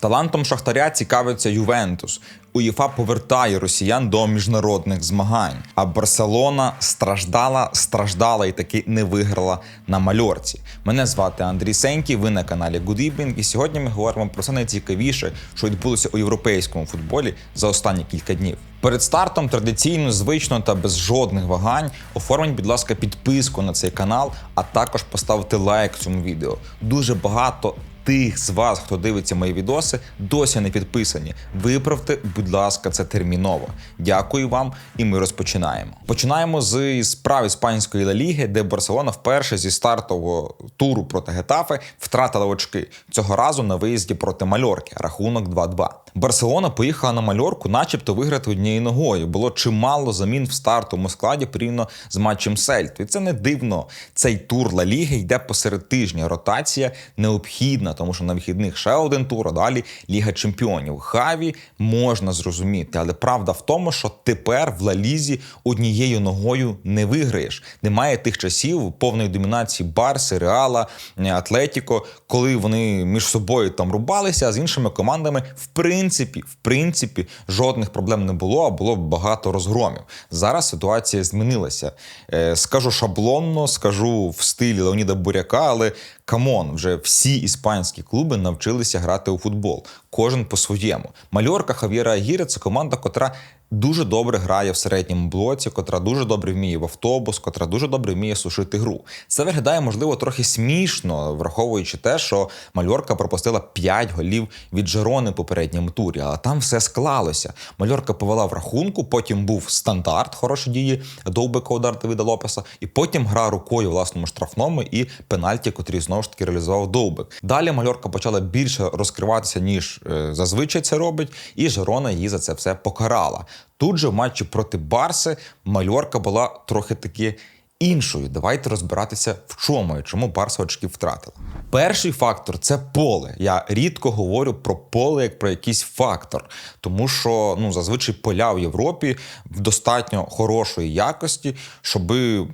Талантом Шахтаря цікавиться Ювентус. УЄФА повертає росіян до міжнародних змагань. А Барселона страждала, страждала і таки не виграла на мальорці. Мене звати Андрій Сенький, ви на каналі Good Evening, І сьогодні ми говоримо про все найцікавіше, що відбулося у європейському футболі за останні кілька днів. Перед стартом традиційно, звично та без жодних вагань оформіть, будь ласка, підписку на цей канал, а також поставте лайк цьому відео. Дуже багато тих з вас, хто дивиться мої відоси, досі не підписані. Виправте, будь ласка, це терміново. Дякую вам, і ми розпочинаємо. Починаємо з справ іспанської Ла Ліги, де Барселона вперше зі стартового туру проти Гетафи втратила очки цього разу на виїзді проти Мальорки. Рахунок 2-2. Барселона поїхала на Мальорку, начебто виграти однією ногою. Було чимало замін в стартовому складі порівняно з матчем Сельту. І це не дивно. Цей тур Ла Ліги йде посеред тижня. Ротація необхідна, тому що на вихідних ще один тур, а далі Ліга Чемпіонів. Хаві можна зрозуміти, але правда в тому, що тепер в Ла Лізі однією ногою не виграєш. Немає тих часів повної домінації Барси, Реала, Атлетіко, коли вони між собою там рубалися, а з іншими командами в принципі, в принципі, жодних проблем не було, а було багато розгромів. Зараз ситуація змінилася. Е, скажу шаблонно, скажу в стилі Леоніда Буряка, але камон, вже всі іспанські клуби навчилися грати у футбол. Кожен по-своєму. Мальорка Хав'єра Агіра це команда, котра дуже добре грає в середньому блоці, котра дуже добре вміє в автобус, котра дуже добре вміє сушити гру. Це виглядає, можливо, трохи смішно, враховуючи те, що Мальорка пропустила 5 голів від Жерони в попередньому турі, але там все склалося. Мальорка повела в рахунку, потім був стандарт, хороші дії довбика удар Давида Лопеса, і потім гра рукою власному штрафному і пенальті, котрі знову ж таки реалізував довбик. Далі Мальорка почала більше розкриватися, ніж е, зазвичай це робить, і Жерона її за це все покарала. Тут же в матчі проти Барси Мальорка була трохи таки іншою. Давайте розбиратися в чому і чому Барса очків втратила. Перший фактор це поле. Я рідко говорю про поле як про якийсь фактор, тому що ну зазвичай поля в Європі в достатньо хорошої якості, щоб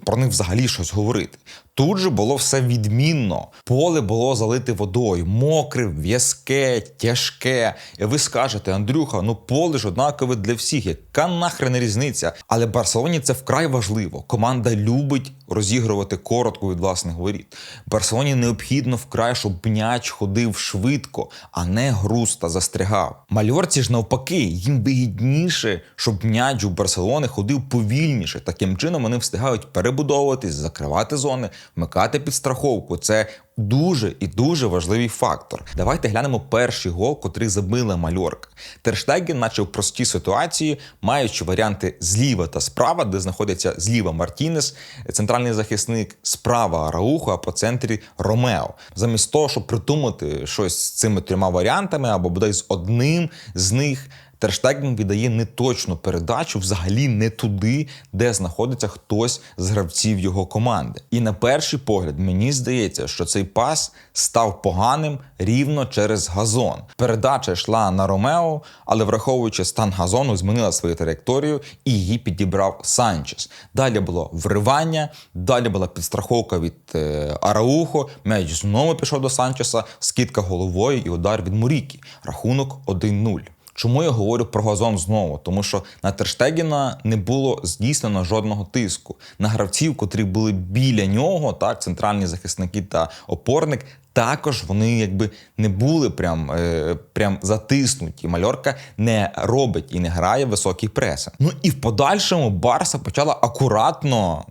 про них взагалі щось говорити. Тут же було все відмінно. Поле було залите водою, мокре, в'язке, тяжке. І ви скажете, Андрюха, ну поле ж однакове для всіх. Яка нахрен різниця? Але Барселоні це вкрай важливо. Команда любить розігрувати коротко від власних воріт. Барселоні необхідно вкрай, щоб м'яч ходив швидко, а не груз та застрягав. Мальорці ж навпаки, їм вигідніше, щоб м'яч у Барселони ходив повільніше. Таким чином вони встигають перебудовуватись, закривати зони, вмикати підстраховку. Це дуже і дуже важливий фактор. Давайте глянемо перший гол, котрий забила мальорка. Терштеген, наче в простій ситуації, маючи варіанти зліва та справа, де знаходиться зліва Мартінес, центральний захисник, справа Раухо, а по центрі Ромео. Замість того, щоб придумати щось з цими трьома варіантами або бодай з одним з них. Терштеген віддає неточну передачу взагалі не туди, де знаходиться хтось з гравців його команди. І на перший погляд мені здається, що цей пас став поганим рівно через газон. Передача йшла на Ромео, але враховуючи стан газону, змінила свою траєкторію і її підібрав Санчес. Далі було вривання, далі була підстраховка від е, Араухо. М'яч знову пішов до Санчеса, скидка головою і удар від Мурікі. Рахунок 1-0. Чому я говорю про газон знову? Тому що на Терштегіна не було здійснено жодного тиску. На гравців, котрі були біля нього, так, центральні захисники та опорник, також вони якби не були прям е, прям затиснуті. Мальорка не робить і не грає високий пресинг. Ну і в подальшому Барса почала акуратно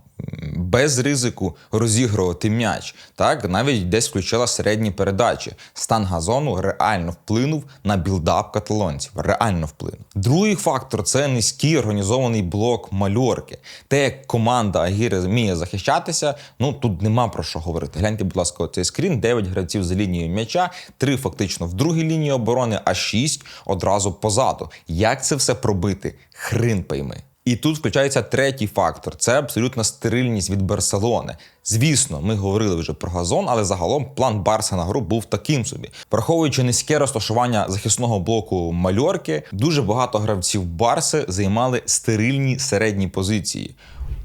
без ризику розігрувати м'яч. Так, навіть десь включила середні передачі. Стан газону реально вплинув на білдап каталонців. Реально вплинув. Другий фактор це низький організований блок мальорки. Те, як команда Агіри вміє захищатися, ну тут нема про що говорити. Гляньте, будь ласка, цей скрін: 9 гравців за лінією м'яча, 3 фактично в другій лінії оборони, а 6 одразу позаду. Як це все пробити? Хрин пойми. І тут включається третій фактор це абсолютна стерильність від Барселони. Звісно, ми говорили вже про газон, але загалом план Барса на гру був таким собі. Враховуючи низьке розташування захисного блоку мальорки, дуже багато гравців Барси займали стерильні середні позиції.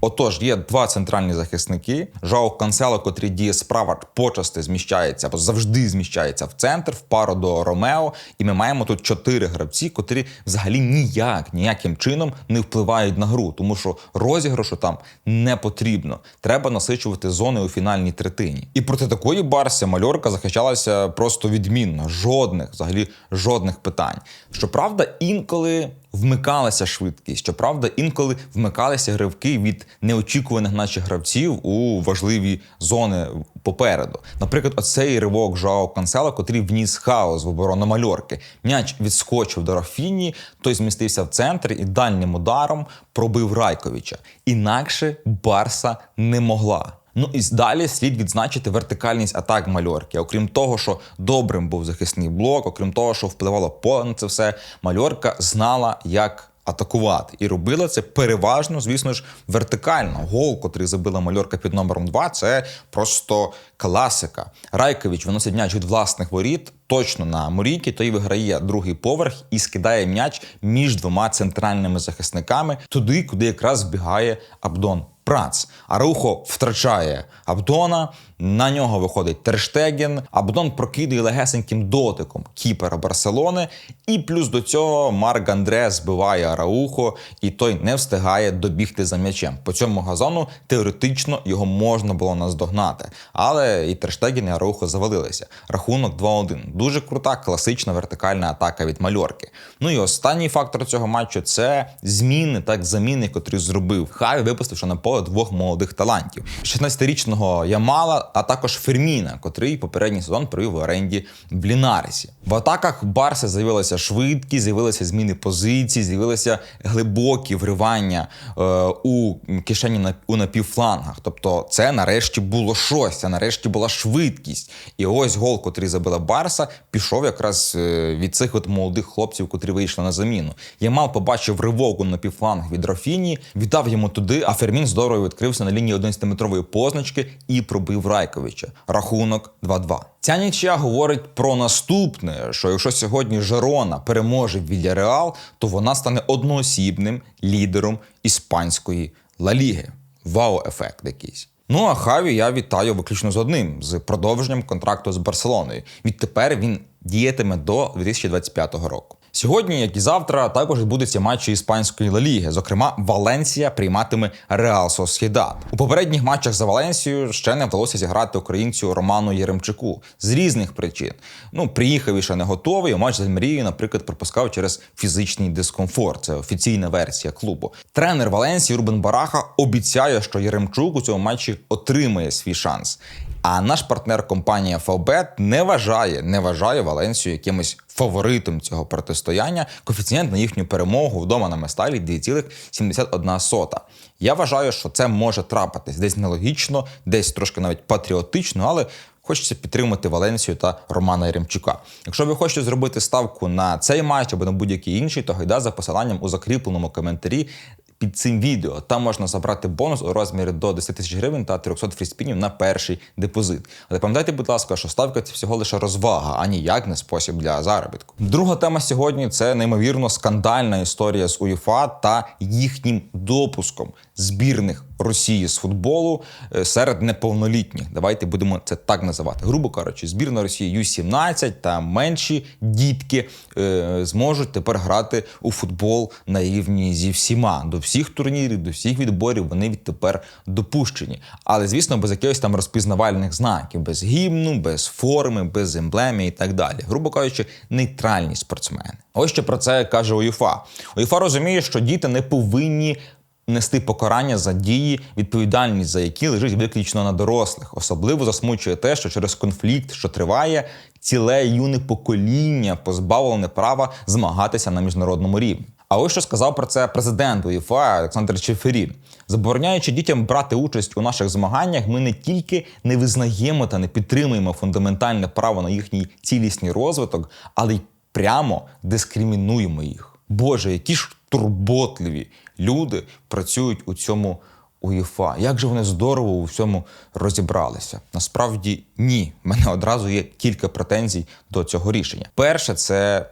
Отож, є два центральні захисники: Жао Кансело, котрий діє справа, почасти зміщається або завжди зміщається в центр, в пару до Ромео. І ми маємо тут чотири гравці, котрі взагалі ніяк ніяким чином не впливають на гру, тому що розіграшу там не потрібно. Треба насичувати зони у фінальній третині. І проти такої Барсі Мальорка захищалася просто відмінно. Жодних, взагалі, жодних питань. Щоправда, інколи вмикалася швидкість. Щоправда, інколи вмикалися гравки від неочікуваних наших гравців у важливі зони попереду. Наприклад, оцей ривок Жао Канцела, котрий вніс хаос в оборону мальорки. М'яч відскочив до Рафіні, той змістився в центр і дальнім ударом пробив Райковича. Інакше Барса не могла. Ну і далі слід відзначити вертикальність атак мальорки. Окрім того, що добрим був захисний блок, окрім того, що впливало поле на це все, мальорка знала, як. Атакувати і робила це переважно, звісно ж, вертикально. Гол, котрий забила мальорка під номером 2, це просто класика. Райкович виносить м'яч від власних воріт точно на Морійки, той виграє другий поверх і скидає м'яч між двома центральними захисниками туди, куди якраз збігає Абдон Прац. Арухо втрачає Абдона. На нього виходить Терштеген. Абдон прокидує легесеньким дотиком кіпера Барселони. І плюс до цього Марк Андре збиває Араухо, і той не встигає добігти за м'ячем. По цьому газону теоретично його можна було наздогнати. Але і Терштеген, і Араухо завалилися. Рахунок 2-1. Дуже крута, класична вертикальна атака від мальорки. Ну і останній фактор цього матчу це зміни, так заміни, котрі зробив. Хай випустивши на поле двох молодих талантів: 16-річного Ямала, а також Ферміна, котрий попередній сезон провів в оренді в Лінарісі. В атаках Барси з'явилася швидкість, з'явилися зміни позицій, з'явилися глибокі вривання е, у кишені на у напівфлангах. Тобто, це нарешті було щось, це нарешті була швидкість. І ось гол, котрий забила Барса, пішов якраз е, від цих от молодих хлопців, котрі вийшли на заміну. Ямал побачив ривок у напівфланг від Рафіні, віддав йому туди, а Фермін здорово відкрився на лінії 11-метрової позначки і пробив Райковича. Рахунок 2-2. Ця нічия говорить про наступне: що якщо сьогодні Жерона переможе Вільяреал, то вона стане одноосібним лідером іспанської Ла Ліги. Вау-ефект якийсь. Ну а Хаві я вітаю виключно з одним з продовженням контракту з Барселоною. Відтепер він діятиме до 2025 року. Сьогодні, як і завтра, також відбудуться матчі іспанської Ла Ліги. Зокрема, Валенсія прийматиме Реал Сосхідат. У попередніх матчах за Валенсію ще не вдалося зіграти українцю Роману Єремчуку з різних причин. Ну, приїхав і ще не готовий. Матч з Альмерією, наприклад, пропускав через фізичний дискомфорт. Це офіційна версія клубу. Тренер Валенсії Рубен Бараха обіцяє, що Єремчук у цьому матчі отримає свій шанс. А наш партнер компанія Фавбет не вважає, не вважає Валенсію якимось фаворитом цього протистояння. Коефіцієнт на їхню перемогу вдома на Месталі 2,71. Я вважаю, що це може трапитись десь нелогічно, десь трошки навіть патріотично, але. Хочеться підтримати Валенсію та Романа Яремчука. Якщо ви хочете зробити ставку на цей матч або на будь-який інший, то гайда за посиланням у закріпленому коментарі під цим відео. Там можна забрати бонус у розмірі до 10 тисяч гривень та 300 фріспінів на перший депозит. Але пам'ятайте, будь ласка, що ставка це всього лише розвага, а ніяк не спосіб для заробітку. Друга тема сьогодні це неймовірно скандальна історія з УЄФА та їхнім допуском збірних Росії з футболу е, серед неповнолітніх. Давайте будемо це так називати. Грубо кажучи, збірна Росії Ю-17 та менші дітки е, зможуть тепер грати у футбол на рівні зі всіма. До всіх турнірів, до всіх відборів вони відтепер допущені. Але, звісно, без якихось там розпізнавальних знаків, без гімну, без форми, без емблеми і так далі. Грубо кажучи, нейтральні спортсмени. Ось що про це каже УЄФА. УЄФА розуміє, що діти не повинні нести покарання за дії, відповідальність за які лежить виключно на дорослих. Особливо засмучує те, що через конфлікт, що триває, ціле юне покоління позбавлене права змагатися на міжнародному рівні. А ось що сказав про це президент УЄФА Олександр Чефері. Забороняючи дітям брати участь у наших змаганнях, ми не тільки не визнаємо та не підтримуємо фундаментальне право на їхній цілісний розвиток, але й прямо дискримінуємо їх. Боже, які ж турботливі люди працюють у цьому УЄФА. Як же вони здорово у всьому розібралися? Насправді ні. У мене одразу є кілька претензій до цього рішення. Перше, це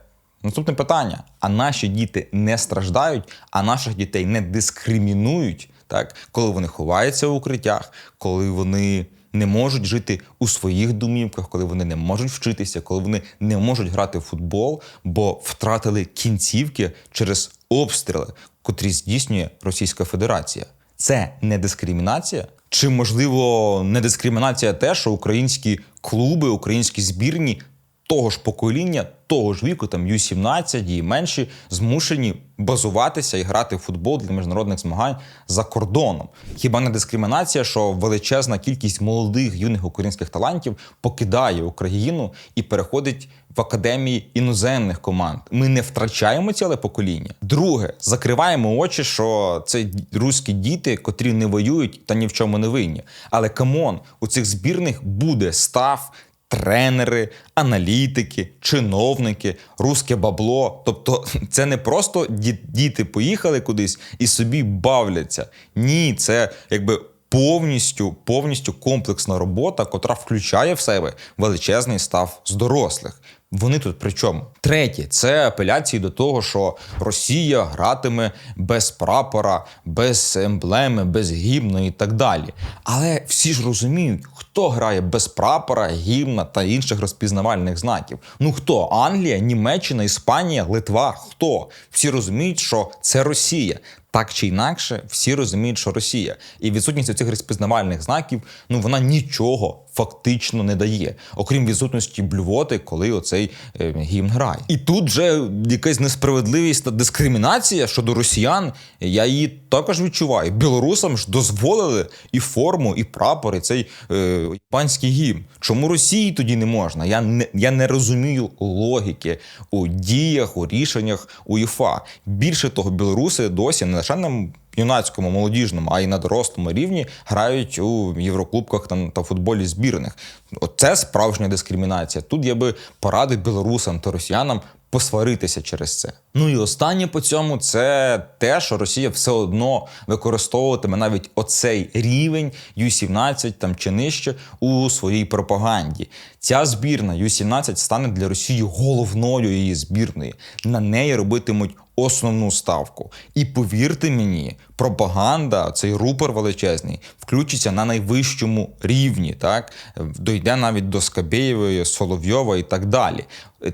наступне питання: а наші діти не страждають, а наших дітей не дискримінують. так коли вони ховаються в укриттях, коли вони не можуть жити у своїх домівках, коли вони не можуть вчитися, коли вони не можуть грати в футбол, бо втратили кінцівки через обстріли, котрі здійснює Російська Федерація. Це не дискримінація? Чи можливо не дискримінація те, що українські клуби, українські збірні того ж покоління, того ж віку, там Ю-17 і менші, змушені базуватися і грати в футбол для міжнародних змагань за кордоном. Хіба не дискримінація, що величезна кількість молодих юних українських талантів покидає Україну і переходить в академії іноземних команд? Ми не втрачаємо ціле покоління. Друге, закриваємо очі, що це руські діти, котрі не воюють та ні в чому не винні. Але камон, у цих збірних буде став тренери, аналітики, чиновники, русське бабло. Тобто, це не просто діти поїхали кудись і собі бавляться. Ні, це якби. Повністю повністю комплексна робота, котра включає в себе величезний став з дорослих. Вони тут при чому? Третє це апеляції до того, що Росія гратиме без прапора, без емблеми, без гімну і так далі. Але всі ж розуміють, хто грає без прапора, гімна та інших розпізнавальних знаків. Ну хто? Англія, Німеччина, Іспанія, Литва? Хто? Всі розуміють, що це Росія. Так чи інакше, всі розуміють, що Росія. І відсутність цих розпізнавальних знаків, ну вона нічого фактично не дає, окрім відсутності блювоти, коли оцей е, гімн грає. І тут вже якась несправедливість та дискримінація щодо росіян. Я її також відчуваю. Білорусам ж дозволили і форму, і прапор, і цей е, панський гімн. Чому Росії тоді не можна? Я не я не розумію логіки у діях, у рішеннях УЄФА. Більше того, білоруси досі не лише на юнацькому, молодіжному, а й на дорослому рівні грають у єврокубках та, та футболі збірних. Оце справжня дискримінація. Тут я би порадив білорусам та росіянам посваритися через це. Ну і останнє по цьому це те, що Росія все одно використовуватиме навіть оцей рівень Ю-17 там чи нижче у своїй пропаганді. Ця збірна Ю-17 стане для Росії головною її збірною. На неї робитимуть основну ставку. І повірте мені, пропаганда, цей рупор величезний, включиться на найвищому рівні. Так дойде навіть до Скабєєвої, Соловйова і так далі.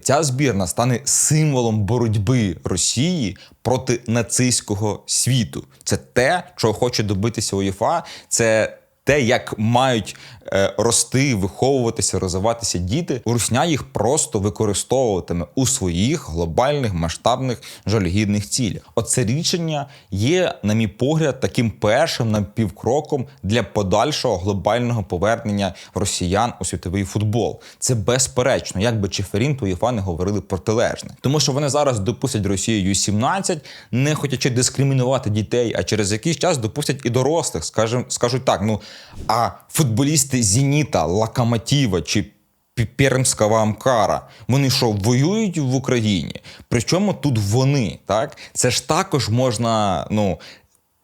Ця збірна стане символом боротьби Росії проти нацистського світу. Це те, чого хоче добитися УЄФА. Це те, як мають рости, виховуватися, розвиватися діти, русня їх просто використовуватиме у своїх глобальних масштабних жалюгідних цілях. Оце рішення є, на мій погляд, таким першим напівкроком для подальшого глобального повернення росіян у світовий футбол. Це безперечно, як би Чеферін та УЄФА не говорили протилежне, тому що вони зараз допустять Росію Ю-17, не хочучи дискримінувати дітей, а через якийсь час допустять і дорослих. Скажем, скажуть так: ну а футболісти Зеніта, Локомотива чи Пермського Амкара, вони що, воюють в Україні? Причому тут вони, так? Це ж також можна, ну.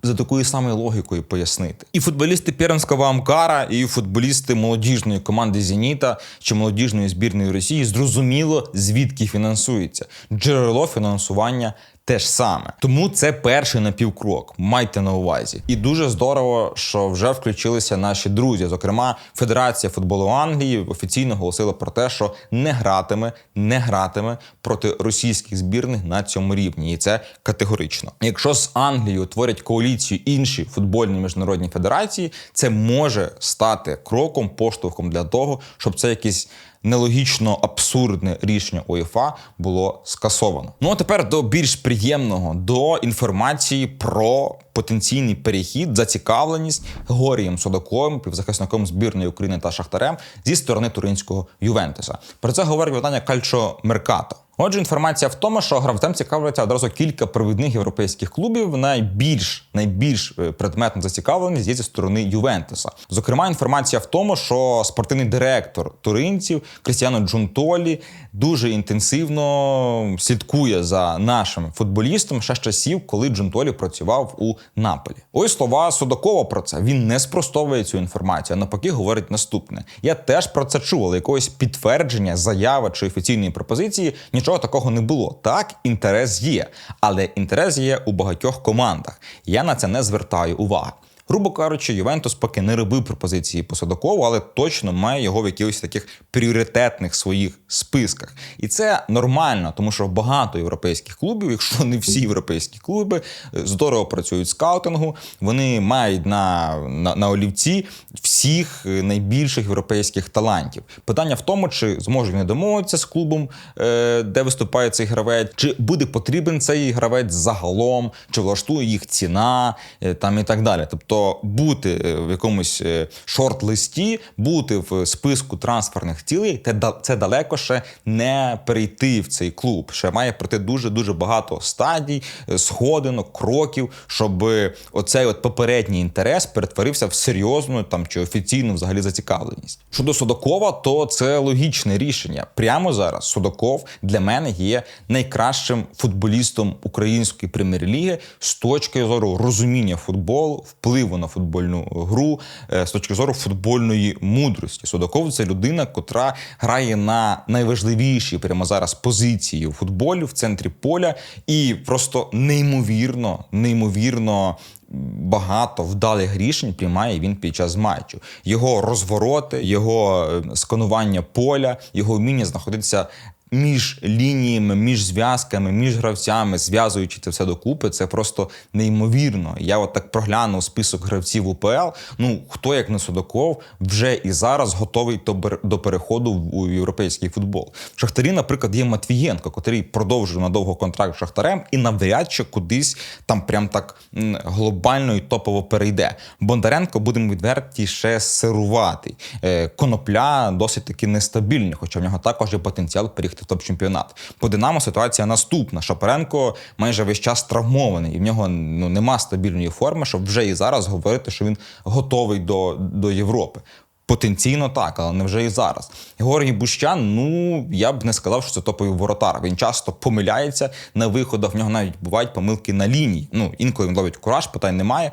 За такою самою логікою пояснити. І футболісти Пермського Амкара, і футболісти молодіжної команди Зеніта чи молодіжної збірної Росії зрозуміло, звідки фінансується. Джерело фінансування те ж саме. Тому це перший напівкрок. Майте на увазі. І дуже здорово, що вже включилися наші друзі. Зокрема, Федерація футболу Англії офіційно оголосила про те, що не гратиме, не гратиме проти російських збірних на цьому рівні, і це категорично. Якщо з Англією творять коаліцію інші футбольні міжнародні федерації, це може стати кроком, поштовхом для того, щоб це якісь нелогічно абсурдне рішення УЄФА було скасовано. Ну а тепер до більш приємного до інформації про потенційний перехід, зацікавленість Горієм Содаковим, півзахисником збірної України та Шахтарем зі сторони туринського Ювентуса. Про це говорить питання Кальчо Меркато. Отже, інформація в тому, що гравцем цікавляться одразу кілька провідних європейських клубів. Найбільш найбільш е, предметно зацікавлені є зі сторони Ювентуса. Зокрема, інформація в тому, що спортивний директор туринців Крістіано Джунтолі дуже інтенсивно слідкує за нашим футболістом ще з часів, коли Джунтолі працював у Наполі. Ось слова Судакова про це. Він не спростовує цю інформацію, а навпаки говорить наступне: я теж про це чув, але якогось підтвердження, заяви чи офіційної пропозиції нічого нічого такого не було. Так, інтерес є, але інтерес є у багатьох командах. Я на це не звертаю уваги. Грубо кажучи, Ювентус поки не робив пропозиції по Садакову, але точно має його в якихось таких пріоритетних своїх списках. І це нормально, тому що багато європейських клубів, якщо не всі європейські клуби, здорово працюють скаутингу. Вони мають на, на, на олівці всіх найбільших європейських талантів. Питання в тому, чи зможуть вони домовитися з клубом, е, де виступає цей гравець, чи буде потрібен цей гравець загалом, чи влаштує їх ціна е, там і так далі. Тобто бути е, в якомусь е, шорт-листі, бути в списку трансферних цілей, це далеко ще не перейти в цей клуб. Ще має пройти дуже дуже багато стадій, е, сходинок, кроків, щоб оцей от попередній інтерес перетворився в серйозну там чи офіційну взагалі зацікавленість. Щодо Судакова, то це логічне рішення. Прямо зараз Судаков для мене є найкращим футболістом української прем'єр-ліги з точки зору розуміння футболу, впливу на футбольну гру, е, з точки зору футбольної мудрості. Судаков це людина, котра грає на найважливіші прямо зараз позиції у футболі в центрі поля, і просто неймовірно, неймовірно. Багато вдалих рішень приймає він під час матчу. Його розвороти, його е, сканування поля, його вміння знаходитися між лініями, між зв'язками, між гравцями, зв'язуючи це все докупи, це просто неймовірно. Я от так проглянув список гравців УПЛ. Ну хто як не Судаков вже і зараз готовий до переходу у європейський футбол. В Шахтарі, наприклад, є Матвієнко, який продовжує надовго контракт з Шахтарем і навряд чи кудись там прям так глобально і топово перейде. Бондаренко будемо відверті ще сируватий. Е, конопля досить таки нестабільний, хоча в нього також є потенціал перейти в топ-чемпіонат. По Динамо ситуація наступна. Шапаренко майже весь час травмований, і в нього ну нема стабільної форми, щоб вже і зараз говорити, що він готовий до, до Європи. Потенційно так, але не вже і зараз. Георгій Бущан, ну я б не сказав, що це топовий воротар. Він часто помиляється на виходах. В нього навіть бувають помилки на лінії. Ну інколи він ловить кураж, питань немає,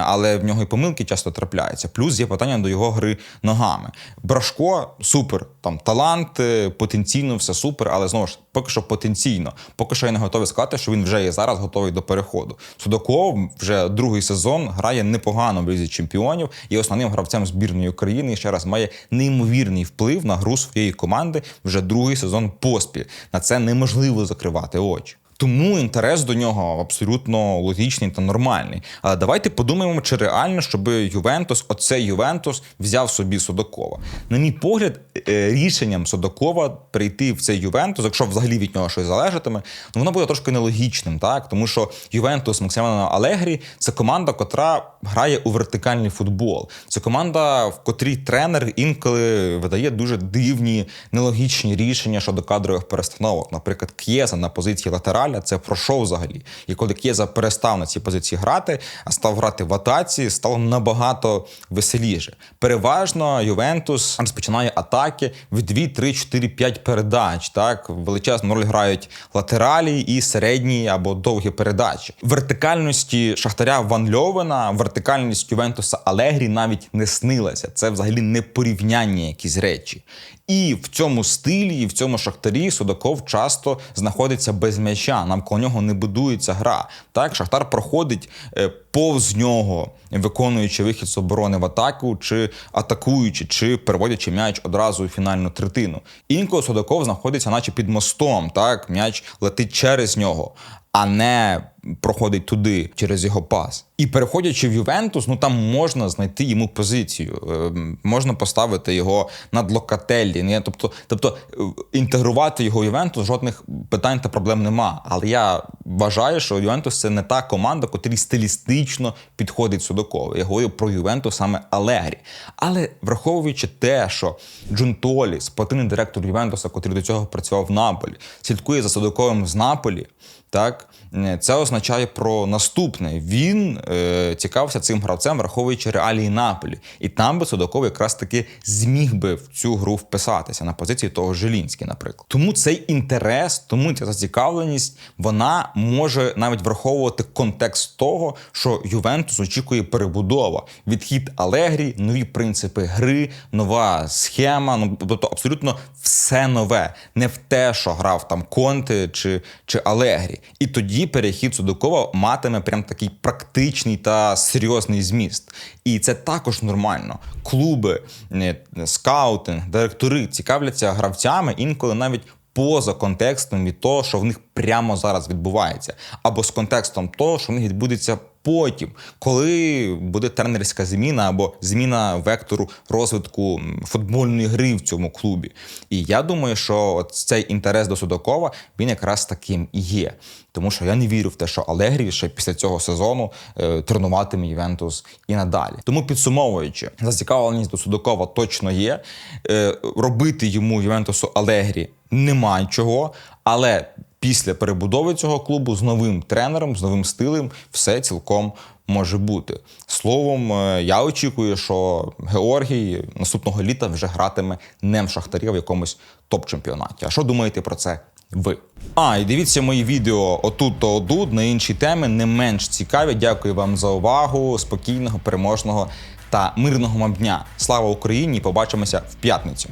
але в нього і помилки часто трапляються. Плюс є питання до його гри ногами. Брашко супер, там талант, е, потенційно все супер, але знову ж поки що потенційно. Поки що я не готовий сказати, що він вже є зараз готовий до переходу. Судаков вже другий сезон грає непогано в лізі чемпіонів і основним гравцем збірної України ще раз має неймовірний вплив на гру своєї команди вже другий сезон поспіль. На це неможливо закривати очі. Тому інтерес до нього абсолютно логічний та нормальний. Але давайте подумаємо, чи реально, щоб Ювентус, оцей Ювентус, взяв собі Судакова. На мій погляд, е, рішенням Судакова прийти в цей Ювентус, якщо взагалі від нього щось залежатиме, ну воно буде трошки нелогічним, так тому що Ювентус Максимана Алегрі це команда, котра грає у вертикальний футбол. Це команда, в котрій тренер інколи видає дуже дивні нелогічні рішення щодо кадрових перестановок. Наприклад, К'єза на позиції латералі. Італя це пройшов взагалі. І коли К'єза перестав на цій позиції грати, а став грати в атаці, стало набагато веселіше. Переважно Ювентус розпочинає атаки в 2, 3, 4, 5 передач. Так величезну роль грають латералі і середні або довгі передачі. Вертикальності Шахтаря Ван Льовена, вертикальність Ювентуса Алегрі навіть не снилася. Це взагалі не порівняння якісь речі. І в цьому стилі, і в цьому шахтарі Судаков часто знаходиться без м'яча. Навколо нього не будується гра. Так, Шахтар проходить е, повз нього, виконуючи вихід з оборони в атаку, чи атакуючи, чи переводячи м'яч одразу у фінальну третину. Інколи Судаков знаходиться, наче під мостом. Так, м'яч летить через нього а не проходить туди через його пас. І переходячи в Ювентус, ну там можна знайти йому позицію, е, можна поставити його над локателі. Не? Тобто, тобто е, інтегрувати його в Ювентус жодних питань та проблем нема. Але я вважаю, що Ювентус це не та команда, котрій стилістично підходить Судакову. Я говорю про Ювентус саме Алегрі. Але враховуючи те, що Джунтолі, спортивний директор Ювентуса, котрий до цього працював в Наполі, слідкує за Судаковим з Наполі. Так, це означає про наступне. Він е, цікавився цим гравцем, враховуючи реалії Наполі. І там би Судаков якраз таки зміг би в цю гру вписатися на позиції того Желінський, наприклад. Тому цей інтерес, тому ця зацікавленість, вона може навіть враховувати контекст того, що Ювентус очікує перебудова, відхід Алегрі, нові принципи гри, нова схема. Ну тобто абсолютно все нове, не в те, що грав там Конте чи, чи Алегрі. І тоді перехід Судакова матиме прям такий практичний та серйозний зміст. І це також нормально. Клуби, скаути, скаутинг, директори цікавляться гравцями інколи навіть поза контекстом від того, що в них прямо зараз відбувається, або з контекстом того, що в них відбудеться потім, коли буде тренерська зміна або зміна вектору розвитку футбольної гри в цьому клубі. І я думаю, що цей інтерес до Судакова він якраз таким і є. Тому що я не вірю в те, що Алегрі ще після цього сезону е, тренуватиме Ювентус і надалі. Тому підсумовуючи, зацікавленість до Судакова точно є. Е, робити йому Ювентусу Алегрі немає чого, але після перебудови цього клубу з новим тренером, з новим стилем, все цілком може бути. Словом, е, я очікую, що Георгій наступного літа вже гратиме не в Шахтарі, а в якомусь топ-чемпіонаті. А що думаєте про це? Ви. А, і дивіться мої відео отут та одут на інші теми не менш цікаві. Дякую вам за увагу. Спокійного, переможного та мирного вам дня. Слава Україні! Побачимося в п'ятницю.